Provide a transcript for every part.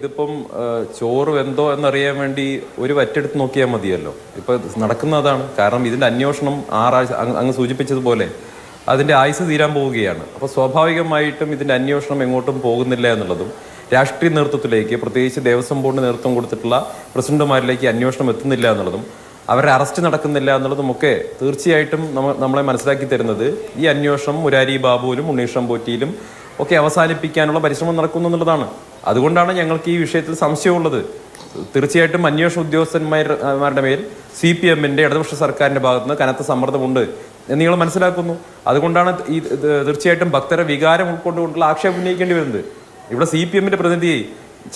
ഇതിപ്പം ചോറ് വെന്തോ എന്നറിയാൻ വേണ്ടി ഒരു വറ്റെടുത്ത് നോക്കിയാൽ മതിയല്ലോ. ഇപ്പൊ നടക്കുന്നതാണ്. കാരണം ഇതിന്റെ അന്വേഷണം ആറാഴ്ച അങ്ങ് സൂചിപ്പിച്ചതുപോലെ അതിന്റെ ആയുസ് തീരാൻ പോവുകയാണ്. അപ്പൊ സ്വാഭാവികമായിട്ടും ഇതിന്റെ അന്വേഷണം എങ്ങോട്ടും പോകുന്നില്ല എന്നുള്ളതും രാഷ്ട്രീയ നേതൃത്വത്തിലേക്ക് പ്രത്യേകിച്ച് ദേവസ്വം ബോർഡിന് നേതൃത്വം കൊടുത്തിട്ടുള്ള പ്രസിഡന്റുമാരിലേക്ക് അന്വേഷണം എത്തുന്നില്ല എന്നുള്ളതും അവരുടെ അറസ്റ്റ് നടക്കുന്നില്ല എന്നുള്ളതുമൊക്കെ തീർച്ചയായിട്ടും നമ്മ നമ്മളെ മനസ്സിലാക്കി തരുന്നത് ഈ അന്വേഷണം മുരാരി ബാബുവിലും ഉണ്ണീഷം പോറ്റിയിലും ഒക്കെ അവസാനിപ്പിക്കാനുള്ള പരിശ്രമം നടക്കുന്നു എന്നുള്ളതാണ്. അതുകൊണ്ടാണ് ഞങ്ങൾക്ക് ഈ വിഷയത്തിൽ സംശയമുള്ളത്. തീർച്ചയായിട്ടും അന്വേഷണ ഉദ്യോഗസ്ഥന്മാരുടെ മേൽ സി പി എമ്മിന്റെ ഇടതുപക്ഷ സർക്കാരിന്റെ ഭാഗത്തുനിന്ന് കനത്ത സമ്മർദ്ദമുണ്ട് എന്ന് നിങ്ങൾ മനസ്സിലാക്കുന്നു. അതുകൊണ്ടാണ് ഈ തീർച്ചയായിട്ടും ഭക്തരെ വികാരം ഉൾക്കൊണ്ടുകൊണ്ടുള്ള ആക്ഷേപം ഉന്നയിക്കേണ്ടി വരുന്നത്. ഇവിടെ സി പി എമ്മിന്റെ പ്രതിനിധി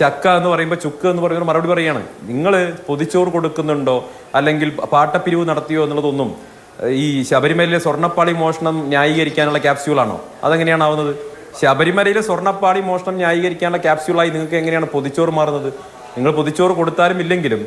ചക്ക എന്ന് പറയുമ്പോൾ ചുക്ക് എന്ന് പറയുന്ന മറുപടി പറയാണ്. നിങ്ങൾ പൊതിച്ചോറ് കൊടുക്കുന്നുണ്ടോ? അല്ലെങ്കിൽ പാട്ടപ്പിരിവ് നടത്തിയോ എന്നുള്ളതൊന്നും ഈ ശബരിമലയിലെ സ്വർണപ്പാളി മോഷണം ന്യായീകരിക്കാനുള്ള ക്യാപ്സ്യൂളാണോ? അതെങ്ങനെയാണ് ആവുന്നത്? ശബരിമലയിലെ സ്വർണപ്പാടി മോഷണം ന്യായീകരിക്കാനുള്ള ക്യാപ്സ്യൂളായി നിങ്ങൾക്ക് എങ്ങനെയാണ് പൊതിച്ചോറ് മാറുന്നത്? നിങ്ങൾ പൊതിച്ചോറ് കൊടുത്താലും ഇല്ലെങ്കിലും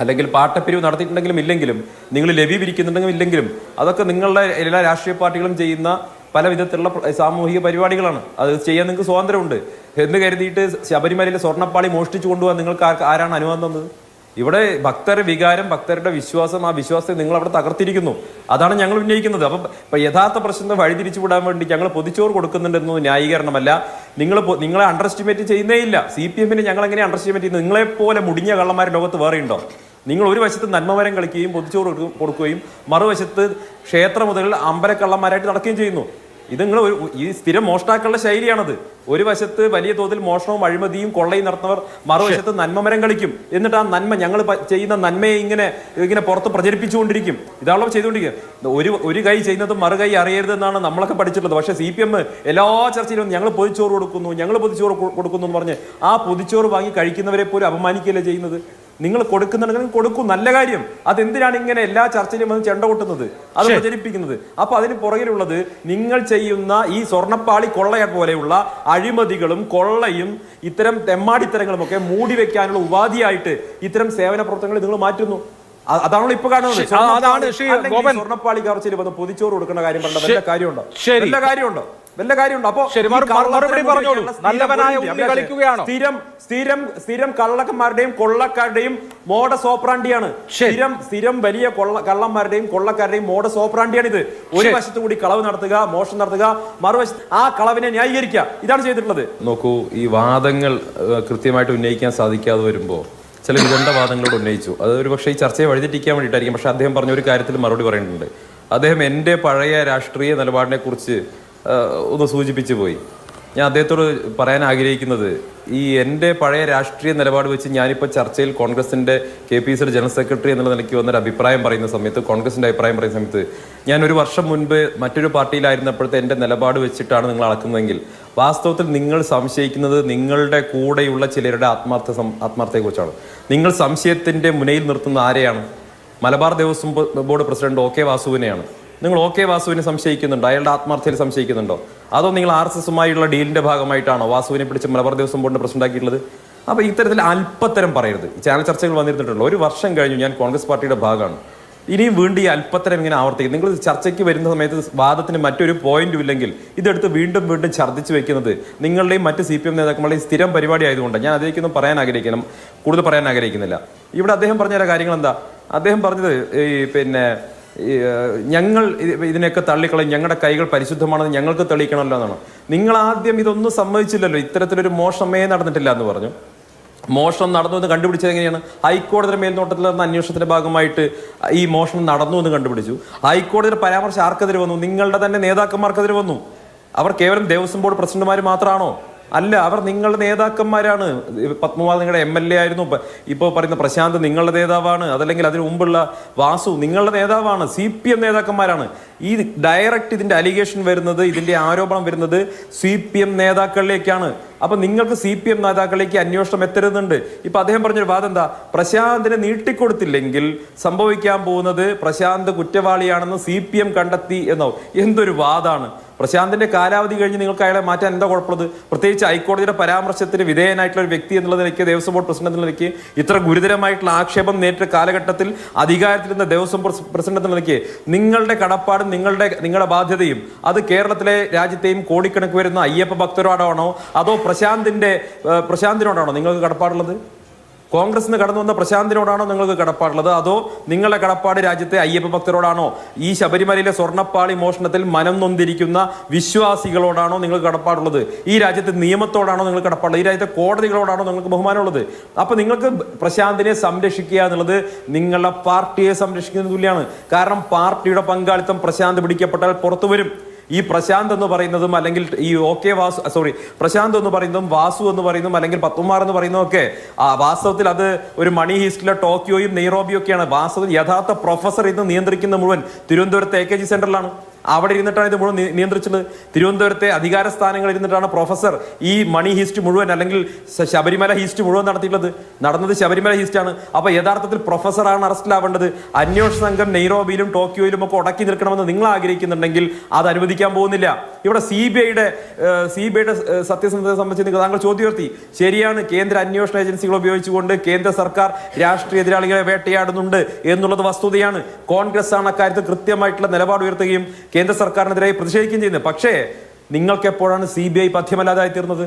അല്ലെങ്കിൽ പാട്ടപ്പിരിവ് നടത്തിയിട്ടുണ്ടെങ്കിലും ഇല്ലെങ്കിലും നിങ്ങൾ ലവി പിരിക്കുന്നുണ്ടെങ്കിലും ഇല്ലെങ്കിലും അതൊക്കെ നിങ്ങളുടെ എല്ലാ രാഷ്ട്രീയ പാർട്ടികളും ചെയ്യുന്ന പല വിധത്തിലുള്ള സാമൂഹിക പരിപാടികളാണ്. അത് ചെയ്യാൻ നിങ്ങൾക്ക് സ്വാതന്ത്ര്യമുണ്ട്. എന്ന് കരുതിയിട്ട് ശബരിമലയിലെ സ്വർണപ്പാളി മോഷ്ടിച്ചു കൊണ്ടുപോകാൻ നിങ്ങൾക്ക് ആരാണ് അനുവാദം തന്നത്? ഇവിടെ ഭക്തരുടെ വികാരം ഭക്തരുടെ വിശ്വാസം ആ വിശ്വാസത്തെ നിങ്ങൾ അവിടെ തകർത്തിരിക്കുന്നു. അതാണ് ഞങ്ങൾ ഉന്നയിക്കുന്നത്. അപ്പം ഇപ്പം യഥാർത്ഥ പ്രശ്നത്തെ വഴിതിരിച്ചു വിടാൻ വേണ്ടി ഞങ്ങൾ പൊതിച്ചോറ് കൊടുക്കുന്നുണ്ടെന്നത് ന്യായീകരണമല്ല. നിങ്ങൾ നിങ്ങളെ അണ്ടർ എസ്റ്റിമേറ്റ് ചെയ്യുന്നേ ഇല്ല സി പി എമ്മിനെ ഞങ്ങൾ എങ്ങനെ അണ്ടർ എസ്റ്റിമേറ്റ് ചെയ്യുന്നത് നിങ്ങളെപ്പോലെ മുടിഞ്ഞ കള്ളന്മാർ ലോകത്ത് വേറെ ഉണ്ടോ നിങ്ങൾ ഒരു വശത്ത് നന്മവരം കളിക്കുകയും പൊതിച്ചോറ് കൊടുക്കും- കൊടുക്കുകയും മറുവശത്ത് ക്ഷേത്ര മുതൽ അമ്പലക്കള്ളന്മാരായിട്ട് നടക്കുകയും ചെയ്യുന്നു. ഇത് നിങ്ങൾ ഒരു ഈ സ്ഥിരം മോഷ്ടാക്കളുടെ ശൈലിയാണത്. ഒരു വശത്ത് വലിയ തോതിൽ മോഷണവും അഴിമതിയും കൊള്ളയും നടത്തുന്നവർ മറുവശത്ത് നന്മമരം കളിക്കും. എന്നിട്ട് ആ നന്മ ഞങ്ങൾ ചെയ്യുന്ന നന്മയെ ഇങ്ങനെ ഇങ്ങനെ പുറത്ത് പ്രചരിപ്പിച്ചുകൊണ്ടിരിക്കും. ഇതാണല്ലോ ചെയ്തുകൊണ്ടിരിക്കുക ഒരു ഒരു കൈ ചെയ്യുന്നത് മറു കൈ അറിയരുതെന്നാണ് നമ്മളൊക്കെ പഠിച്ചിട്ടുള്ളത്. പക്ഷേ സി പി എം എല്ലാ ചർച്ചയിലും ഞങ്ങൾ പൊതിച്ചോറ് കൊടുക്കുന്നു ഞങ്ങൾ പൊതിച്ചോറ് കൊടുക്കുന്നു എന്ന് പറഞ്ഞ് ആ പൊതിച്ചോറ് വാങ്ങി കഴിക്കുന്നവരെ പോലും അപമാനിക്കുകയല്ലേ ചെയ്യുന്നത്? നിങ്ങൾ കൊടുക്കുന്നുണ്ടെങ്കിൽ കൊടുക്കും നല്ല കാര്യം. അതെന്തിനാണ് ഇങ്ങനെ എല്ലാ ചർച്ചയിലും വന്ന് ചെണ്ട കൊട്ടുന്നത്? അത് പ്രചരിപ്പിക്കുന്നത്. അപ്പൊ അതിന് പുറകിലുള്ളത് നിങ്ങൾ ചെയ്യുന്ന ഈ സ്വർണപ്പാളി കൊള്ളയെ പോലെയുള്ള അഴിമതികളും കൊള്ളയും ഇത്തരം തെമ്മാടിത്തരങ്ങളും ഒക്കെ മൂടി വെക്കാനുള്ള ഉപാധിയായിട്ട് ഇത്തരം സേവന പ്രവർത്തനങ്ങൾ നിങ്ങൾ മാറ്റുന്നു. അതാണല്ലോ ഇപ്പൊ കാണുന്നത് അതാണ്. സ്വർണപ്പാളി വന്ന് പൊതിച്ചോറ് കൊടുക്കുന്ന കാര്യം പറഞ്ഞ വല്ല കാര്യമുണ്ടോ ശരി. വല്ല കാര്യമുണ്ടോ വല്ല കാര്യമുണ്ടോ അപ്പൊ മറുപടി പറഞ്ഞോളൂ. സ്ഥിരം നല്ലവനായ ഉണ്ണി കളിക്കുകയാണോ? സ്ഥിരം സ്ഥിരം സ്ഥിരം കള്ളക്കന്മാരുടെയും കൊള്ളക്കാരുടെയും മോഡ സോപ്രാണ്ടിയാണ്. സ്ഥിരം സ്ഥിരം വലിയ കൊള്ള കള്ളന്മാരുടെയും കൊള്ളക്കാരുടെയും മോഡ സോപ്രാണ്ടിയാണ് ഇത് ഒരു വശത്തു വശത്ത് കൂടി കളവ് നടത്തുക മോഷണം നടത്തുക മറുവശത്ത് ആ കളവിനെ ന്യായീകരിക്കുക ഇതാണ് ചെയ്തിട്ടുള്ളത് നോക്കൂ ഈ വാദങ്ങൾ കൃത്യമായിട്ട് ഉന്നയിക്കാൻ സാധിക്കാതെ വരുമ്പോൾ ചില വിദണ്ഡ ഉന്നയിച്ചു. അത് ഒരു പക്ഷേ ഈ ചർച്ചയെ വഴിതെറ്റിക്കാൻ വേണ്ടിയിട്ടായിരിക്കും. പക്ഷേ അദ്ദേഹം പറഞ്ഞ ഒരു കാര്യത്തിൽ മറുപടി പറയുന്നുണ്ട്. അദ്ദേഹം എന്റെ പഴയ രാഷ്ട്രീയ നിലപാടിനെ കുറിച്ച് ഒന്ന് സൂചിപ്പിച്ചു പോയി. ഞാൻ അദ്ദേഹത്തോട് പറയാൻ ആഗ്രഹിക്കുന്നത് ഈ എന്റെ പഴയ രാഷ്ട്രീയ നിലപാട് വെച്ച് ഞാനിപ്പോൾ ചർച്ചയിൽ കോൺഗ്രസിന്റെ കെ പി സിയുടെ ജനറൽ സെക്രട്ടറി എന്നുള്ള നിലയ്ക്ക് വന്നൊരു അഭിപ്രായം പറയുന്ന സമയത്ത് കോൺഗ്രസിന്റെ അഭിപ്രായം പറയുന്ന സമയത്ത് ഞാൻ ഒരു വർഷം മുൻപ് മറ്റൊരു പാർട്ടിയിലായിരുന്നപ്പോഴത്തെ എന്റെ നിലപാട് വെച്ചിട്ടാണ് നിങ്ങൾ അളക്കുന്നതെങ്കിൽ വാസ്തവത്തിൽ നിങ്ങൾ സംശയിക്കുന്നത് നിങ്ങളുടെ കൂടെയുള്ള ചിലരുടെ ആത്മാർത്ഥ ആത്മാർത്ഥതയെക്കുറിച്ചാണ്. നിങ്ങൾ സംശയത്തിന്റെ മുനയിൽ നിർത്തുന്ന ആരെയാണ്? Malabar Devaswom board president O K വാസുവിനെയാണ്. നിങ്ങൾ ഒ കെ വാസുവിനെ സംശയിക്കുന്നുണ്ടോ? അയാളുടെ ആത്മാർത്ഥയിൽ സംശയിക്കുന്നുണ്ടോ? അതോ നിങ്ങൾ ആർ എസ് എസുമായുള്ള ഡീലിന്റെ ഭാഗമായിട്ടാണോ വാസുവിനെ പിടിച്ച് മലബാർ ദേവസ്വം ബോർഡിന്റെ പ്രസിഡന്റാക്കിയിട്ടുള്ളത്? അപ്പോൾ അപ്പൊ ഇത്തരത്തിൽ അല്പത്തരം പറയരുത്. ചാനൽ ചർച്ചകൾ വന്നിരുന്നിട്ടുള്ളൂ ഒരു വർഷം കഴിഞ്ഞു ഞാൻ കോൺഗ്രസ് പാർട്ടിയുടെ ഭാഗമാണ്. ഇനിയും വീണ്ടും ഈ അല്പത്തരം ഇങ്ങനെ ആവർത്തിക്കും. നിങ്ങൾ ചർച്ചയ്ക്ക് വരുന്ന സമയത്ത് വാദത്തിന് മറ്റൊരു പോയിന്റും ഇല്ലെങ്കിൽ ഇതെടുത്ത് വീണ്ടും വീണ്ടും ഛർദ്ദിച്ച് വെക്കുന്നത് നിങ്ങളുടെയും മറ്റ് സി പി എം നേതാക്കളുടെയും സ്ഥിരം പരിപാടി ആയതുകൊണ്ട് ഞാൻ അതിലേക്കൊന്നും പറയാൻ ആഗ്രഹിക്കണം. കൂടുതൽ പറയാൻ ആഗ്രഹിക്കുന്നില്ല. ഇവിടെ അദ്ദേഹം പറഞ്ഞ ചില കാര്യങ്ങൾ എന്താ? അദ്ദേഹം പറഞ്ഞത് ഈ പിന്നെ ഞങ്ങൾ ഇത് ഇതിനെയൊക്കെ തള്ളിക്കളയും. ഞങ്ങളുടെ കൈകൾ പരിശുദ്ധമാണെന്ന് ഞങ്ങൾക്ക് തെളിയിക്കണമല്ലോ എന്നാണ്. നിങ്ങൾ ആദ്യം ഇതൊന്നും സമ്മതിച്ചില്ലല്ലോ. ഇത്തരത്തിലൊരു മോശമേ നടന്നിട്ടില്ല എന്ന് പറഞ്ഞു. മോഷണം നടന്നു എന്ന് കണ്ടുപിടിച്ചത് എങ്ങനെയാണ്? ഹൈക്കോടതിയുടെ മേൽനോട്ടത്തിൽ നടന്ന അന്വേഷണത്തിന്റെ ഭാഗമായിട്ട് ഈ മോഷണം നടന്നു എന്ന് കണ്ടുപിടിച്ചു. ഹൈക്കോടതിയുടെ പരാമർശം ആർക്കെതിരെ വന്നു? നിങ്ങളുടെ തന്നെ നേതാക്കന്മാർക്കെതിരെ വന്നു. അവർ കേവലം ദേവസ്വം ബോർഡ് പ്രസിഡന്റുമാർ മാത്രമാണോ അല്ല അവർ നിങ്ങളുടെ നേതാക്കന്മാരാണ്. പത്മകുമാർ നിങ്ങളുടെ എം എൽ എ ആയിരുന്നു. ഇപ്പൊ- ഇപ്പോൾ പറയുന്ന പ്രശാന്ത് നിങ്ങളുടെ നേതാവാണ്. അതല്ലെങ്കിൽ അതിന് മുമ്പുള്ള വാസു നിങ്ങളുടെ നേതാവാണ്. സി പി എം നേതാക്കന്മാരാണ്. ഈ ഡയറക്റ്റ് ഇതിന്റെ അലിഗേഷൻ വരുന്നത് ഇതിന്റെ ആരോപണം വരുന്നത് സി പി എം നേതാക്കളിലേക്കാണ്. അപ്പൊ നിങ്ങൾക്ക് സി പി എം നേതാക്കളിലേക്ക് അന്വേഷണം എത്തരുന്നുണ്ട്. ഇപ്പൊ അദ്ദേഹം പറഞ്ഞൊരു വാദം എന്താ പ്രശാന്തിനെ നീട്ടിക്കൊടുത്തില്ലെങ്കിൽ സംഭവിക്കാൻ പോകുന്നത് പ്രശാന്ത് കുറ്റവാളിയാണെന്ന് സി പി എം കണ്ടെത്തി എന്നോ എന്തൊരു വാദാണ്. പ്രശാന്തിന്റെ കാലാവധി കഴിഞ്ഞ് നിങ്ങൾക്ക് അയാളെ മാറ്റാൻ എന്താ കുഴപ്പമുള്ളത്? പ്രത്യേകിച്ച് ഹൈക്കോടതിയുടെ പരാമർശത്തിന് വിധേയനായിട്ടുള്ള ഒരു വ്യക്തി എന്നുള്ള നിലയ്ക്ക് ദേവസ്വം ബോർഡ് പ്രസിഡന്റ് എന്ന നിലയ്ക്ക് ഇത്ര ഗുരുതരമായിട്ടുള്ള ആക്ഷേപം നേരിട്ട കാലഘട്ടത്തിൽ അധികാരത്തിലിരുന്ന ദേവസ്വം പ്രസിഡന്റ് എന്ന നിലയ്ക്ക് നിങ്ങളുടെ കടപ്പാടും നിങ്ങളുടെ നിങ്ങളുടെ ബാധ്യതയും അത് കേരളത്തിലെ രാജ്യത്തെയും കോടിക്കണക്ക് വരുന്ന അയ്യപ്പ ഭക്തരോടാണോ? അതോ പ്രശാന്തിന്റെ പ്രശാന്തിനോടാണോ നിങ്ങൾക്ക് കടപ്പാടുള്ളത്? കോൺഗ്രസിന് കടന്നു വന്ന പ്രശാന്തിനോടാണോ നിങ്ങൾക്ക് കടപ്പാടുള്ളത്? അതോ നിങ്ങളുടെ കടപ്പാട് രാജ്യത്തെ അയ്യപ്പ ഭക്തരോടാണോ? ഈ ശബരിമലയിലെ സ്വർണപ്പാളി മോഷണത്തിൽ മനം നൊന്തിരിക്കുന്ന വിശ്വാസികളോടാണോ നിങ്ങൾക്ക് കടപ്പാടുള്ളത്? ഈ രാജ്യത്തെ നിയമത്തോടാണോ നിങ്ങൾ കടപ്പാടുള്ളത്? ഈ രാജ്യത്തെ കോടതികളോടാണോ നിങ്ങൾക്ക് ബഹുമാനമുള്ളത്? അപ്പൊ നിങ്ങൾക്ക് പ്രശാന്തിനെ സംരക്ഷിക്കുക എന്നുള്ളത് നിങ്ങളുടെ പാർട്ടിയെ സംരക്ഷിക്കുന്ന തുല്യമാണ് കാരണം പാർട്ടിയുടെ പങ്കാളിത്തം പ്രശാന്ത് പിടിക്കപ്പെട്ടാൽ പുറത്തു വരും. ഈ പ്രശാന്ത് എന്ന് പറയുന്നതും അല്ലെങ്കിൽ ഈ ഓക്കെ വാസു സോറി പ്രശാന്ത് എന്ന് പറയുന്നതും വാസു എന്ന് പറയുന്നതും അല്ലെങ്കിൽ പത്തുമാർ എന്ന് പറയുന്നതൊക്കെ ആ, വാസ്തവത്തിൽ അത് ഒരു മണി ഹീസ്റ്റിലെ ടോക്കിയോയും നെയ്റോബിയും ഒക്കെയാണ്. വാസ്തവത്തിൽ യഥാർത്ഥ പ്രൊഫസർ ഇന്ന് നിയന്ത്രിക്കുന്ന മുഴുവൻ തിരുവനന്തപുരത്തെ എ കെ ജി സെന്ററിലാണ് അവിടെ ഇരുന്നിട്ടാണ് ഇത് മുഴുവൻ നിയന്ത്രിച്ചത്. തിരുവനന്തപുരത്തെ അധികാര സ്ഥാനങ്ങളിൽ ഇരുന്നിട്ടാണ് പ്രൊഫസർ ഈ മണി ഹീസ്റ്റ് മുഴുവൻ അല്ലെങ്കിൽ ശബരിമല ഹീസ്റ്റ് മുഴുവൻ നടത്തിയിട്ടുള്ളത്. നടന്നത് ശബരിമല ഹീസ്റ്റാണ് അപ്പോൾ യഥാർത്ഥത്തിൽ പ്രൊഫസറാണ് അറസ്റ്റിലാവേണ്ടത്. അന്വേഷണ സംഘം നെയ്റോബിയിലും ടോക്കിയോയിലും ഒക്കെ ഉടക്കി നിൽക്കണമെന്ന് നിങ്ങൾ ആഗ്രഹിക്കുന്നുണ്ടെങ്കിൽ അത് അനുവദിക്കാൻ പോകുന്നില്ല. ഇവിടെ സി ബി ഐയുടെ സി ബി ഐയുടെ സത്യസന്ധതയെ സംബന്ധിച്ച് താങ്കൾ ചോദ്യം ഉയർത്തി. ശരിയാണ് കേന്ദ്ര അന്വേഷണ ഏജൻസികൾ ഉപയോഗിച്ചുകൊണ്ട് കേന്ദ്ര സർക്കാർ രാഷ്ട്രീയ എതിരാളികളെ വേട്ടയാടുന്നുണ്ട് എന്നുള്ളത് വസ്തുതയാണ്. കോൺഗ്രസ് ആണ് അക്കാര്യത്തിൽ കൃത്യമായിട്ടുള്ള നിലപാട് ഉയർത്തുകയും കേന്ദ്ര സർക്കാരിനെതിരായി പ്രതിഷേധിക്കുകയും ചെയ്യുന്നത് പക്ഷേ നിങ്ങൾക്ക് എപ്പോഴാണ് സി ബി ഐ പഥ്യമല്ലാതായി തീർന്നത്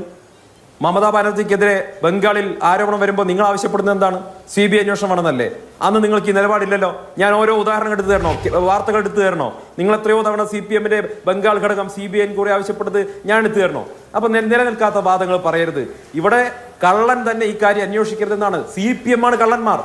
മമതാ ബാനർജിക്കെതിരെ ബംഗാളിൽ ആരോപണം വരുമ്പോൾ നിങ്ങൾ ആവശ്യപ്പെടുന്നത് എന്താണ്? സി ബി ഐ അന്വേഷണം വേണമെന്നല്ലേ? അന്ന് നിങ്ങൾക്ക് ഈ നിലപാടില്ലല്ലോ. ഞാൻ ഓരോ ഉദാഹരണം എടുത്തു തരണോ? വാർത്തകൾ എടുത്തു തരണോ? നിങ്ങൾ എത്രയോ തവണ സി പി എമ്മിന്റെ ബംഗാൾ ഘടകം സി ബി ഐ കൂടെ ആവശ്യപ്പെട്ടത് ഞാൻ എടുത്തു തരണോ? അപ്പൊ നിലനിൽക്കാത്ത വാദങ്ങൾ പറയരുത്. ഇവിടെ കള്ളൻ തന്നെ ഈ കാര്യം അന്വേഷിക്കരുതെന്നാണ്. സി പി എം ആണ് കള്ളന്മാർ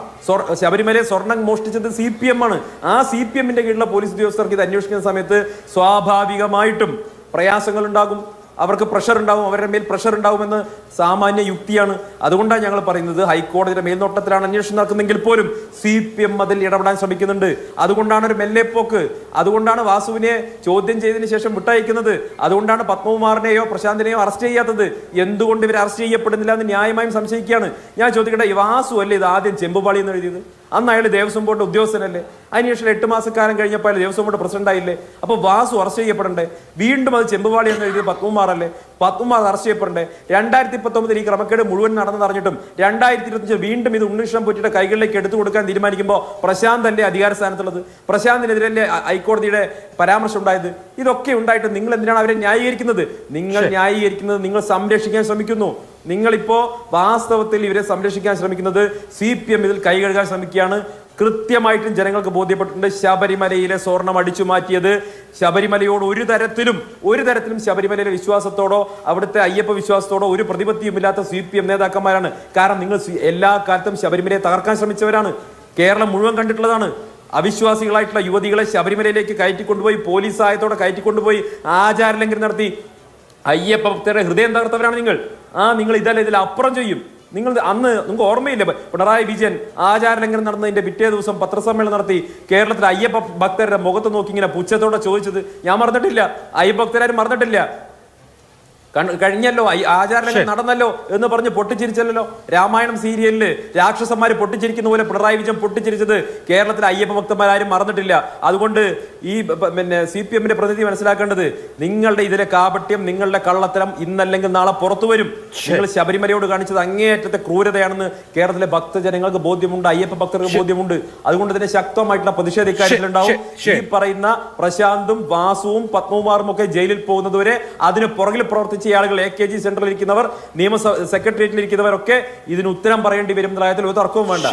ശബരിമലയെ സ്വർണം മോഷ്ടിച്ചത് സി പി എം ആണ് ആ സി പി എമ്മിന്റെ കീഴിലുള്ള പോലീസ് ഉദ്യോഗസ്ഥർക്ക് ഇത് അന്വേഷിക്കുന്ന സമയത്ത് സ്വാഭാവികമായിട്ടും പ്രയാസങ്ങൾ ഉണ്ടാകും അവർക്ക് പ്രഷർ ഉണ്ടാവും അവരുടെ മേൽ പ്രഷർ ഉണ്ടാവുമെന്ന് സാമാന്യ യുക്തിയാണ്. അതുകൊണ്ടാണ് ഞങ്ങൾ പറയുന്നത് ഹൈക്കോടതിയുടെ മേൽനോട്ടത്തിലാണ് അന്വേഷണം നടക്കുന്നെങ്കിൽ പോലും സി പി എം അതിൽ ഇടപെടാൻ ശ്രമിക്കുന്നുണ്ട്. അതുകൊണ്ടാണ് ഒരു മെല്ലെപ്പോക്ക് അതുകൊണ്ടാണ് വാസുവിനെ ചോദ്യം ചെയ്തതിന് ശേഷം വിട്ടയക്കുന്നത് അതുകൊണ്ടാണ് പത്മകുമാറിനെയോ പ്രശാന്തിനെയോ അറസ്റ്റ് ചെയ്യാത്തത്. എന്തുകൊണ്ട് ഇവർ അറസ്റ്റ് ചെയ്യപ്പെടുന്നില്ല എന്ന് ന്യായമായും സംശയിക്കുകയാണ്. ഞാൻ ചോദിക്കട്ടെ ഈ വാസു അല്ലേ ഇത് ആദ്യം ചെമ്പുപാളി എന്ന് എഴുതിയത്? അന്ന് അയാൾ ദേവസ്വം ബോർഡ് ഉദ്യോഗസ്ഥനല്ലേ? അതിനുശേഷം എട്ട് മാസക്കാലം കഴിഞ്ഞപ്പോൾ ദേവസ്വം ബോർഡ് പ്രസിഡന്റ് ആയില്ലേ? അപ്പൊ വാസു അറസ്റ്റ് ചെയ്യപ്പെടണ്ടേ? വീണ്ടും അത് ചെമ്പുപാളി എന്ന് എഴുതിയത് പത്മകുമാറല്ലേ? പത്മകുമാർ അറസ്റ്റ് ചെയ്യപ്പെടണ്ടേ? രണ്ടായിരത്തി പത്തൊമ്പതിൽ ഈ ക്രമക്കേട് മുഴുവൻ നടന്നറിഞ്ഞിട്ടും രണ്ടായിരത്തി ഇരുപത്തഞ്ച് വീണ്ടും ഇത് ഉണ്ണികൃഷ്ണൻ പൊറ്റിയുടെ കൈകളിലേക്ക് എടുത്തു കൊടുക്കാൻ തീരുമാനിക്കുമ്പോൾ പ്രശാന്ത് അല്ലേ അധികാര സ്ഥാനത്തുള്ളത്? പ്രശാന്തിനെതിരല്ലേ ഹൈക്കോടതിയുടെ പരാമർശം ഉണ്ടായത്? ഇതൊക്കെ ഉണ്ടായിട്ട് നിങ്ങൾ എന്തിനാണ് അവരെ ന്യായീകരിക്കുന്നത്? നിങ്ങൾ ന്യായീകരിക്കുന്നത് നിങ്ങൾ സംരക്ഷിക്കാൻ ശ്രമിക്കുന്നു. നിങ്ങളിപ്പോ വാസ്തവത്തിൽ ഇവരെ സംരക്ഷിക്കാൻ ശ്രമിക്കുന്നത് സി പി എം ഇതിൽ കൈകഴുകാൻ ശ്രമിക്കുകയാണ്. കൃത്യമായിട്ടും ജനങ്ങൾക്ക് ബോധ്യപ്പെട്ടിട്ടുണ്ട്. ശബരിമലയിലെ സ്വർണം അടിച്ചു മാറ്റിയത് ശബരിമലയോട് ഒരു തരത്തിലും ഒരു തരത്തിലും ശബരിമലയിലെ വിശ്വാസത്തോടോ അവിടുത്തെ അയ്യപ്പ വിശ്വാസത്തോടോ ഒരു പ്രതിപത്തിയുമില്ലാത്ത സി പി എം നേതാക്കന്മാരാണ്. കാരണം നിങ്ങൾ എല്ലാ കാലത്തും ശബരിമലയെ തകർക്കാൻ ശ്രമിച്ചവരാണ്. കേരളം മുഴുവൻ കണ്ടിട്ടുള്ളതാണ്. അവിശ്വാസികളായിട്ടുള്ള യുവതികളെ ശബരിമലയിലേക്ക് കയറ്റിക്കൊണ്ടുപോയി പോലീസ് സഹായത്തോടെ കയറ്റിക്കൊണ്ടുപോയി ആചാരലംഘനം നടത്തി. അയ്യപ്പ ഭക്തരുടെ ഹൃദയം തകർത്തവരാണ് നിങ്ങൾ. ആ നിങ്ങൾ ഇതല്ല ഇതിൽ അപ്പുറം ചെയ്യും. നിങ്ങൾ അന്ന് നിങ്ങൾക്ക് ഓർമ്മയില്ല പിണറായി വിജയൻ ആചാരലംഘനം നടന്നതിന്റെ പിറ്റേ ദിവസം പത്രസമ്മേളനം നടത്തി കേരളത്തിലെ അയ്യപ്പ ഭക്തരുടെ മുഖത്ത് നോക്കി ഇങ്ങനെ പുച്ഛത്തോടെ ചോദിച്ചത് ഞാൻ മറന്നിട്ടില്ല. അയ്യപ്പ ഭക്തരാരും മറന്നിട്ടില്ല. കഴിഞ്ഞല്ലോ ആചാരങ്ങൾ ആചാരലംഘനം നടന്നല്ലോ എന്ന് പറഞ്ഞ് പൊട്ടിച്ചിരിച്ചല്ലോ. രാമായണം സീരിയലിൽ രാക്ഷസന്മാര് പൊട്ടിച്ചിരിക്കുന്ന പോലെ പിണറായി വിജയൻ പൊട്ടിച്ചിരിച്ചത് കേരളത്തിലെ അയ്യപ്പ ഭക്തന്മാരും മറന്നിട്ടില്ല. അതുകൊണ്ട് ഈ പിന്നെ സി പി എമ്മിന്റെ പ്രതിനിധി മനസ്സിലാക്കേണ്ടത് നിങ്ങളുടെ ഇതിലെ കാപട്യം നിങ്ങളുടെ കള്ളത്തരം ഇന്നല്ലെങ്കിൽ നാളെ പുറത്തു വരും. നിങ്ങൾ ശബരിമലയോട് കാണിച്ചത് അങ്ങേയറ്റത്തെ ക്രൂരതയാണെന്ന് കേരളത്തിലെ ഭക്തജനങ്ങൾക്ക് ബോധ്യമുണ്ട് അയ്യപ്പ ഭക്തർക്ക് ബോധ്യമുണ്ട്. അതുകൊണ്ട് തന്നെ ശക്തമായിട്ടുള്ള പ്രതിഷേധ ഇക്കാര്യത്തിലുണ്ടാവും ഈ പറയുന്ന പ്രശാന്തും വാസുവും പത്മകുമാറും ഒക്കെ ജയിലിൽ പോകുന്നതുവരെ അതിന് പുറകിൽ പ്രവർത്തിച്ച ആളുകൾ എ കെ ജി സെന്ററിൽ ഇരിക്കുന്നവർ നിയമ സെക്രട്ടേറിയറ്റിൽ ഇരിക്കുന്നവരൊക്കെ ഇതിന് ഉത്തരം പറയേണ്ടി വരും എന്ന ഒരു തർക്കവും വേണ്ട.